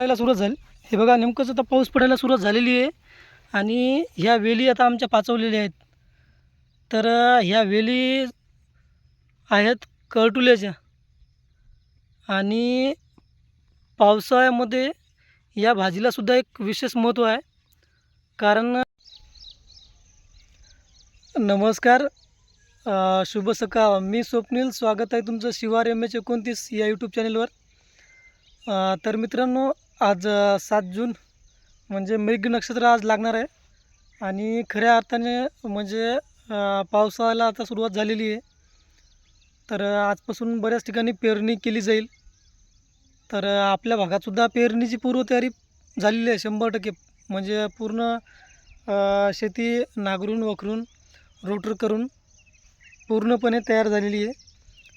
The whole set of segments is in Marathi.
पडायला सुरुवात झाली. हे बघा नेमकंच आता पाऊस पडायला सुरुवात झालेली आहे. आणि ह्या वेली आता आमच्या पाचवलेल्या आहेत. तर ह्या वेली आहेत कळटुल्याच्या. आणि पावसाळ्यामध्ये या भाजीलासुद्धा एक विशेष महत्त्व आहे. कारण नमस्कार शुभ सकाळ. मी स्वप्नील स्वागत आहे तुमचं शिवार एम एच एकोणतीस या यूट्यूब चॅनेलवर तर मित्रांनो आज सात जून म्हणजे मृग नक्षत्र आज लागणार आहे. आणि खऱ्या अर्थाने म्हणजे पावसाला आता सुरुवात झालेली आहे. तर आजपासून बऱ्याच ठिकाणी पेरणी केली जाईल. तर आपल्या भागातसुद्धा पेरणीची पूर्वतयारी झालेली आहे शंभर टक्के. म्हणजे पूर्ण शेती नांगरून वखरून रोटर करून पूर्णपणे तयार झालेली आहे.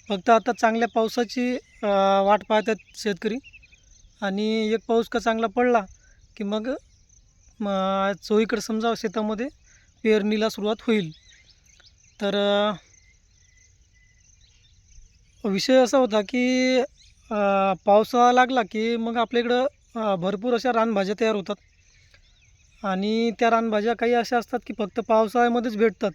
फक्त आता चांगल्या पावसाची वाट पाहतात शेतकरी. आणि एक पाऊस का चांगला पडला की मग म चोहीकडे समजा शेतामध्ये पेरणीला सुरुवात होईल. तर विषय असा होता की पावसाळा लागला की मग आपल्या इकडं भरपूर अशा रानभाज्या तयार होतात. आणि त्या रानभाज्या काही अशा असतात की फक्त पावसाळ्यामध्येच भेटतात.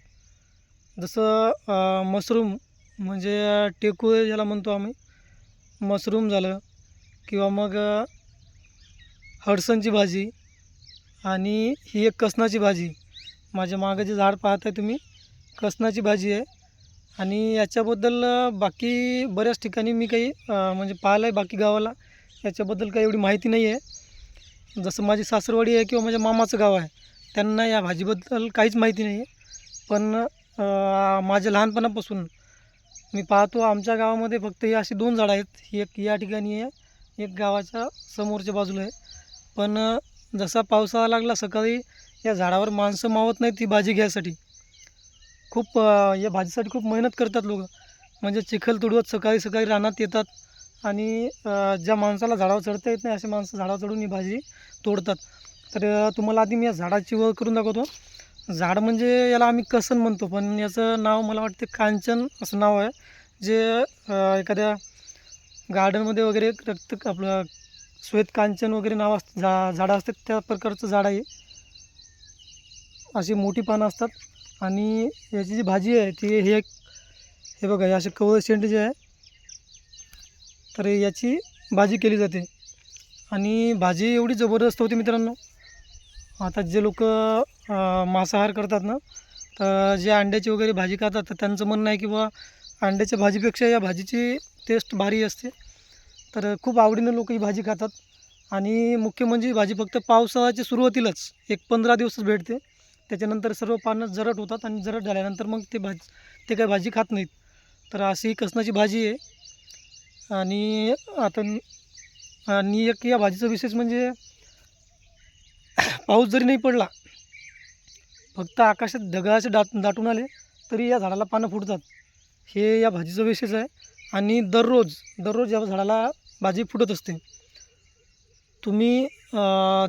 जसं मशरूम म्हणजे टेकू ज्याला म्हणतो आम्ही मशरूम झालं किंवा मग अ, हडसनची भाजी आणि ही एक कसनाची भाजी. माझ्या मागं जे झाड पाहत आहे तुम्ही कसनाची भाजी आहे. आणि याच्याबद्दल बाकी बऱ्याच ठिकाणी मी काही म्हणजे पाहिलं आहे बाकी गावाला. याच्याबद्दल काही एवढी माहिती नाही आहे. जसं माझी सासरवाडी आहे किंवा माझ्या मामाचं गाव आहे त्यांना या भाजीबद्दल काहीच माहिती नाही आहे. पण माझ्या लहानपणापासून मी पाहतो आमच्या गावामध्ये फक्त ही अशी दोन झाडं आहेत. ही एक या ठिकाणी आहे एक गावाच्या समोरच्या बाजूला आहे. पण जसा पावसाळा लागला सकाळी या झाडावर माणसं मावत नाही ती भाजी घ्यायसाठी. खूप या भाजीसाठी खूप मेहनत करतात लोक. म्हणजे चिखल तुडवत सकाळी सकाळी रानात येतात आणि ज्या माणसाला झाडावर चढता येत नाही असे माणसं झाडावर चढून ही भाजी तोडतात. तर तुम्हाला आधी मी या झाडाची ओळख करून दाखवतो. झाड म्हणजे याला आम्ही कसन म्हणतो पण याचं नाव मला वाटते कांचन असं नाव आहे. जे एखाद्या गार्डनमध्ये वगैरे रक्त आपलं श्वेत कांचन वगैरे नाव असतं झा झाडं असतात त्या प्रकारचं झाड आहे. अशी मोठी पानं असतात. आणि याची जी भाजी आहे ती हे हे बघा हे असे कवळ शेंड जे आहे तर याची भाजी केली जाते. आणि भाजी एवढी जबरदस्त होती मित्रांनो. आता जे लोक मांसाहार करतात ना तर जे अंड्याची वगैरे भाजी खातात तर त्यांचं म्हणणं आहे की बा अंड्याच्या भाजीपेक्षा या भाजीची टेस्ट भारी असते. तर खूप आवडीनं लोक ही भाजी खातात. आणि मुख्य म्हणजे भाजी फक्त पावसाळ्याच्या सुरुवातीलाच एक पंधरा दिवसच भेटते. त्याच्यानंतर सर्व पानं जरट होतात आणि जरट झाल्यानंतर मग ते भाजी ते काही भाजी खात नाहीत. तर अशी कसणाची भाजी आहे. आणि आता आणि एक या भाजीचं विशेष म्हणजे पाऊस जरी नाही पडला फक्त आकाशात ढगाचे दाट दाटून आले तरी या झाडाला पानं फुटतात. हे या भाजीचं विशेष आहे. आणि दररोज दररोज या झाडाला भाजी फुटत असते. तुम्ही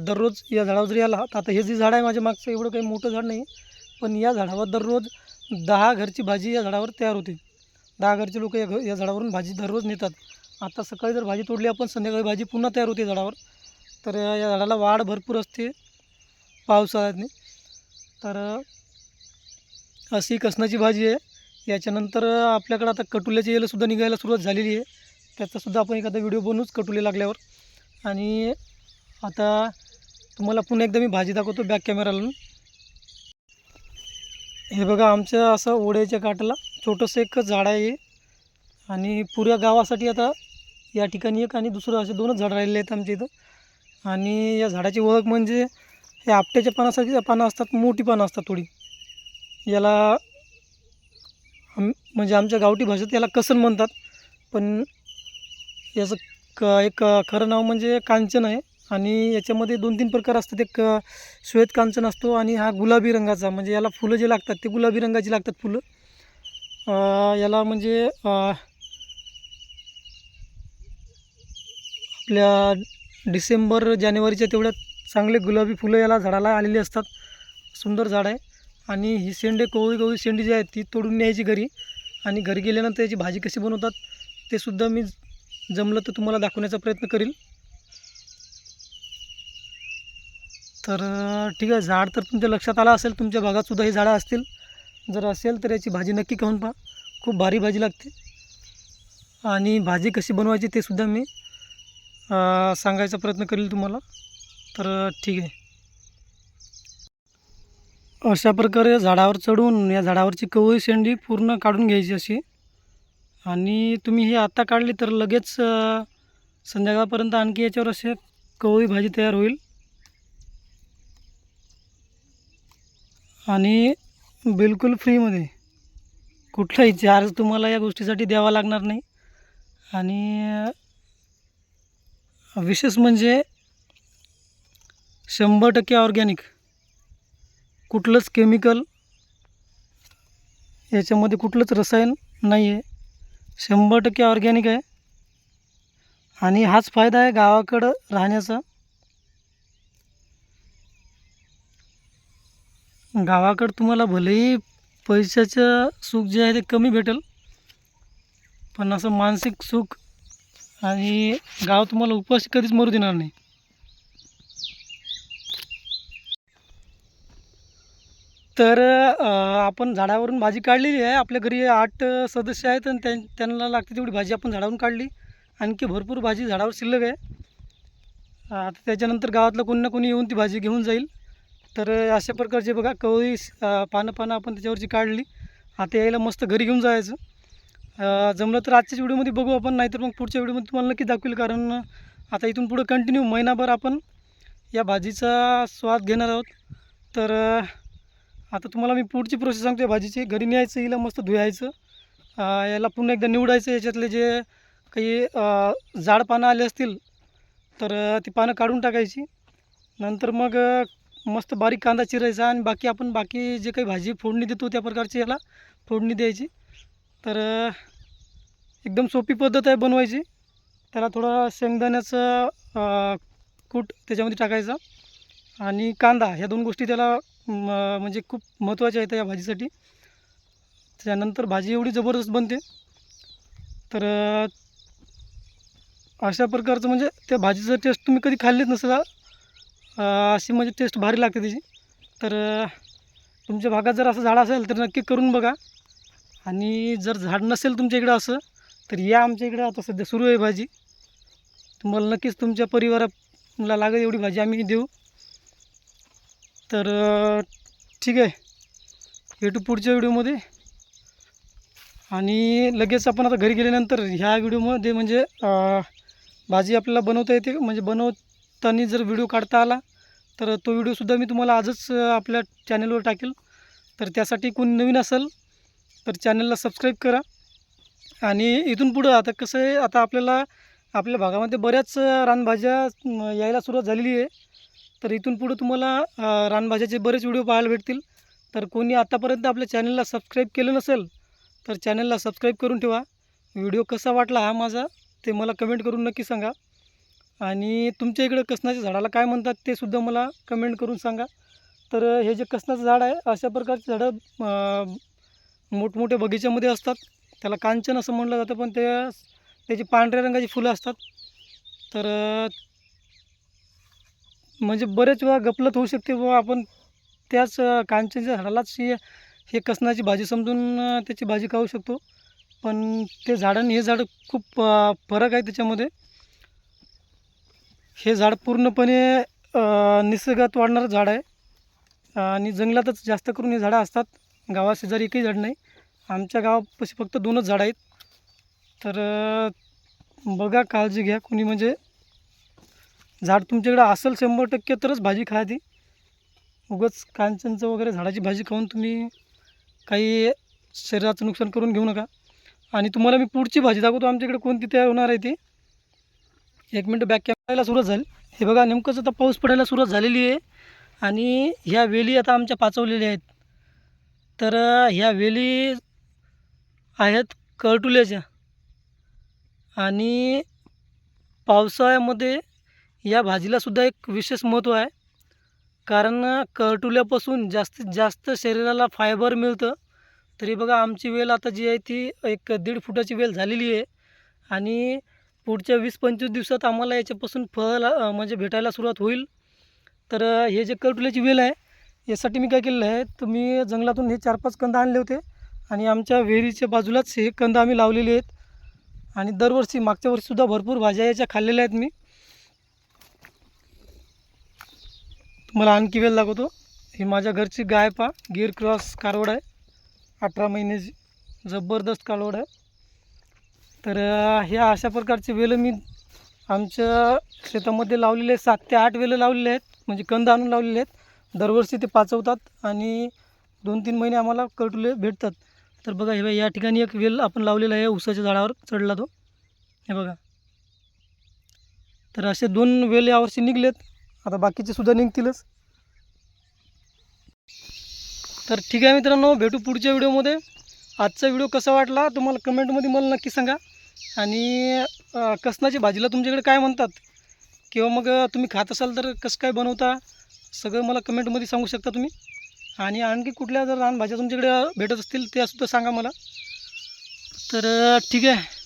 दररोज या झाडावर जरी आला तर आता हे जे झाड आहे माझ्या मागचं एवढं काही मोठं झाड नाही पण या झाडावर दररोज दहा घरची भाजी या झाडावर तयार होते. दहा घरचे लोक या घ या झाडावरून भाजी दररोज नेतात. आता सकाळी जर भाजी तोडली आपण संध्याकाळी भाजी पुन्हा तयार होते झाडावर तर या झाडाला वाढ भरपूर असते पावसाळ्यातनी. तर अशी कसनाची भाजी आहे. याच्यानंतर आपल्याकडं आता कटुल्याची येलंसुद्धा निघायला सुरुवात झालेली आहे. त्याचासुद्धा आपण एखादा व्हिडिओ बनवूच कटुले लागल्यावर. आणि आता तुम्हाला पुन्हा एकदा मी भाजी दाखवतो बॅक कॅमेराला. हे बघा आमच्या असं ओढ्याच्या काठाला छोटंसं एक झाड आहे. आणि पुऱ्या गावासाठी आता या ठिकाणी एक आणि दुसरं असे दोनच झाडं राहिलेले आहेत आमच्या इथं. आणि या झाडाची ओळख म्हणजे हे आपट्याच्या पानासारखी पानं असतात मोठी पानं असतात थोडी. याला आम म्हणजे आमच्या गावठी भाषेत याला कसन म्हणतात पण याचं क एक खरं नाव म्हणजे कांचन आहे आणि याच्यामध्ये दोन तीन प्रकार असतात. एक श्वेत कांचन असतो आणि हा गुलाबी रंगाचा म्हणजे याला फुलं जे लागतात ते गुलाबी रंगाची लागतात फुलं. याला म्हणजे आपल्या डिसेंबर जानेवारीच्या तेवढ्या चांगले गुलाबी फुलं याला झाडाला आलेली असतात. सुंदर झाड आहे. आणि ही शेंडे कोवळी कोवळी शेंडी जी आहे ती तोडून न्यायची घरी. आणि घरी गेल्यानंतर याची भाजी कशी बनवतात ते सुद्धा मी जमलं तर तुम्हाला दाखवण्याचा प्रयत्न करील. तर ठीक आहे झाड तर तुमच्या लक्षात आलं असेल तुमच्या भागातसुद्धा हे झाडं असतील. जर असेल तर याची भाजी नक्की खाऊन पहा. खूप भारी भाजी लागते. आणि भाजी कशी बनवायची ते सुद्धा मी सांगायचा प्रयत्न करेल तुम्हाला. तर ठीक आहे. अशा प्रकारे झाडावर चढून या झाडावरची कवळी शेंडी पूर्ण काढून घ्यायची अशी. आणि तुम्ही हे आत्ता काढली तर लगेच संध्याकाळपर्यंत आणखी याच्यावर असे कवळी भाजी तयार होईल. आणि बिलकुल फ्रीमध्ये. कुठलाही चार्ज तुम्हाला या गोष्टीसाठी द्यावा लागणार नाही. आणि विशेष म्हणजे शंभर टक्के ऑर्गॅनिक. कुठलंच केमिकल याच्यामध्ये कुठलंच रसायन नाही आहे शंभर टक्के ऑर्गॅनिक आहे. आणि हाच फायदा आहे गावाकडं राहण्याचा. गावाकडं तुम्हाला भलेही पैशाचं सुख जे आहे ते कमी भेटेल. पण असं मानसिक सुख आणि गाव तुम्हाला उपवास कधीच मरू देणार नाही. तर आपण झाडावरून भाजी काढलेली आहे. आपल्या घरी आठ सदस्य आहेत आणि त्यां त्यांना लागते तेवढी भाजी आपण झाडावरून काढली. आणखी भरपूर भाजी झाडावर शिल्लक आहे. आता त्याच्यानंतर गावातलं कोणी ना कोणी येऊन ती भाजी घेऊन जाईल. तर अशा प्रकारचे बघा कवळी पानं पानं आपण त्याच्यावरची काढली. आता यायला मस्त घरी घेऊन जायचं. जमलं तर आजच्याच व्हिडिओमध्ये बघू आपण नाहीतर मग पुढच्या व्हिडिओमध्ये तुम्हाला नक्की दाखवेल. कारण आता इथून पुढं कंटिन्यू महिनाभर आपण या भाजीचा स्वाद घेणार आहोत. तर आता तुम्हाला मी पुढची प्रोसेस सांगतो या भाजीची घरी न्यायचं हिला मस्त धुवायचं. याला पुन्हा एकदा निवडायचं. याच्यातले जे काही जाड पानं आले असतील तर ती पानं काढून टाकायची. नंतर मग मस्त बारीक कांदा चिरायचा आणि बाकी आपण बाकी जे काही भाजी फोडणी देतो त्या प्रकारची याला फोडणी द्यायची. तर एकदम सोपी पद्धत आहे बनवायची. त्याला थोडा शेंगदाण्याचं कूट त्याच्यामध्ये टाकायचा. आणि कांदा ह्या दोन गोष्टी त्याला म्हणजे खूप महत्त्वाच्या आहेत या भाजीसाठी. त्यानंतर भाजी एवढी जबरदस्त बनते. तर अशा प्रकारचं म्हणजे त्या भाजीचं टेस्ट तुम्ही कधी खाल्लीच नसेल अशी म्हणजे टेस्ट भारी लागते त्याची. तर तुमच्या भागात जर असं झाड असेल तर नक्की करून बघा. आणि जर झाड नसेल तुमच्या इकडं असं तर या आमच्या इकडं आता सध्या सुरू आहे भाजी. तुम्हाला नक्कीच तुमच्या परिवाराला लागेल एवढी भाजी आम्ही देऊ. तर ठीक आहे. भेटू पुढच्या व्हिडिओमध्ये. आणि लगेच आपण आता घरी गेल्यानंतर ह्या व्हिडिओमध्ये म्हणजे भाजी आपल्याला बनवता येते म्हणजे बनवताना जर व्हिडिओ काढता आला तर तो व्हिडिओसुद्धा मी तुम्हाला आजच आपल्या चॅनलवर टाकेल. तर त्यासाठी कोणी नवीन असेल तर चॅनलला सबस्क्राईब करा. आणि इथून पुढं आता कसं आहे आता आपल्याला आपल्या भागामध्ये बऱ्याच रानभाज्या यायला सुरुवात झालेली आहे. तर इथून पुढं तुम्हाला रानभाज्याचे बरेच व्हिडिओ पाहायला भेटतील. तर कोणी आत्तापर्यंत आपल्या चॅनलला सबस्क्राईब केलं नसेल तर चॅनलला सबस्क्राईब करून ठेवा. व्हिडिओ कसा वाटला हा माझा ते मला कमेंट करून नक्की सांगा. आणि तुमच्या इकडं कसनाच्या झाडाला काय म्हणतात ते सुद्धा मला कमेंट करून सांगा. तर हे जे कसनाचं झाड आहे अशा प्रकारचे झाडं मोठमोठ्या बगीच्यामध्ये असतात. त्याला कांचन असं म्हटलं जातं पण ते त्याची पांढऱ्या रंगाची फुलं असतात. तर म्हणजे बरेच वेळा गपलत होऊ शकते व आपण त्याच कांचनच्या झाडालाच हे कसणाची भाजी समजून त्याची भाजी खाऊ शकतो. पण ते झाड आणि हे झाड खूप फरक आहे त्याच्यामध्ये. हे झाड पूर्णपणे निसर्गात वाढणारं झाड आहे. आणि जंगलातच जास्त करून हे झाडं असतात. गावाशेजारी एकही झाड नाही. आमच्या गावापाशी फक्त दोनच झाडं आहेत. तर बघा काळजी घ्या कोणी म्हणजे. झाड तुमच्याकडे असेल शंभर टक्के तरच भाजी खा ती उगाच कांचनचं वगैरे झाडाची भाजी खाऊन तुम्ही काही शरीराचं नुकसान करून घेऊ नका. आणि तुम्हाला मी पुढची भाजी दाखवतो आमच्याकडे कोणती तयार होणार आहे ती. एक मिनटं बॅक कॅमेरायला सुरुवात झाली. हे बघा नेमकंच आता पाऊस पडायला सुरुवात झालेली आहे. आणि ह्या वेली आता आमच्या पाचवलेल्या आहेत. तर ह्या वेली आहेत कळटुल्याच्या. आणि पावसाळ्यामध्ये या भाजीलासुद्धा एक विशेष महत्त्व आहे. कारण करटुल्यापासून जास्तीत जास्त शरीराला फायबर मिळतं. तरी बघा आमची वेल आता जी आहे ती एक दीड फुटाची वेल झालेली आहे. आणि पुढच्या वीस पंचवीस दिवसात आम्हाला याच्यापासून फळ म्हणजे भेटायला सुरुवात होईल. तर हे जे करटुल्याची वेल आहे यासाठी मी काय केलेलं आहे तुम्ही जंगलातून हे चार पाच कंद आणले होते. आणि आमच्या विहिरीच्या बाजूलाच हे कंद आम्ही लावलेले आहेत. आणि दरवर्षी मागच्या वर्षीसुद्धा भरपूर भाज्या याच्या खाल्लेल्या आहेत मी. तुम्हाला आणखी वेळ दाखवतो ही माझ्या घरची गाय पा गिर क्रॉस कारवड आहे. अठरा महिन्याची. जबरदस्त कालवड आहे. तर ह्या अशा प्रकारचे वेलं मी आमच्या शेतामध्ये लावलेले आहेत. सात ते आठ वेलं लावलेले आहेत. म्हणजे कंद आणून लावलेले आहेत. दरवर्षी ते पाचवतात आणि दोन तीन महिने आम्हाला कटुले भेटतात. तर बघा हे बघा या ठिकाणी एक वेल आपण लावलेला आहे. उसाच्या झाडावर चढला तो. हे बघा. तर असे दोन वेल यावर्षी निघलेत. आता बाकीचे सुद्धा निघतीलच. तर ठीक आहे मित्रांनो भेटू पुढच्या व्हिडिओमध्ये. आजचा व्हिडिओ कसा वाटला तुम्हाला कमेंटमध्ये मला नक्की सांगा. आणि कसनाची भाजीला तुमच्याकडे काय म्हणतात? किंवा मग तुम्ही खात असाल तर कसं काय बनवता? सगळं मला कमेंटमध्ये सांगू शकता तुम्ही. आणि आणखी कुठल्या जर रानभाज्या तुमच्याकडे भेटत असतील त्यासुद्धा सांगा मला. तर ठीक आहे.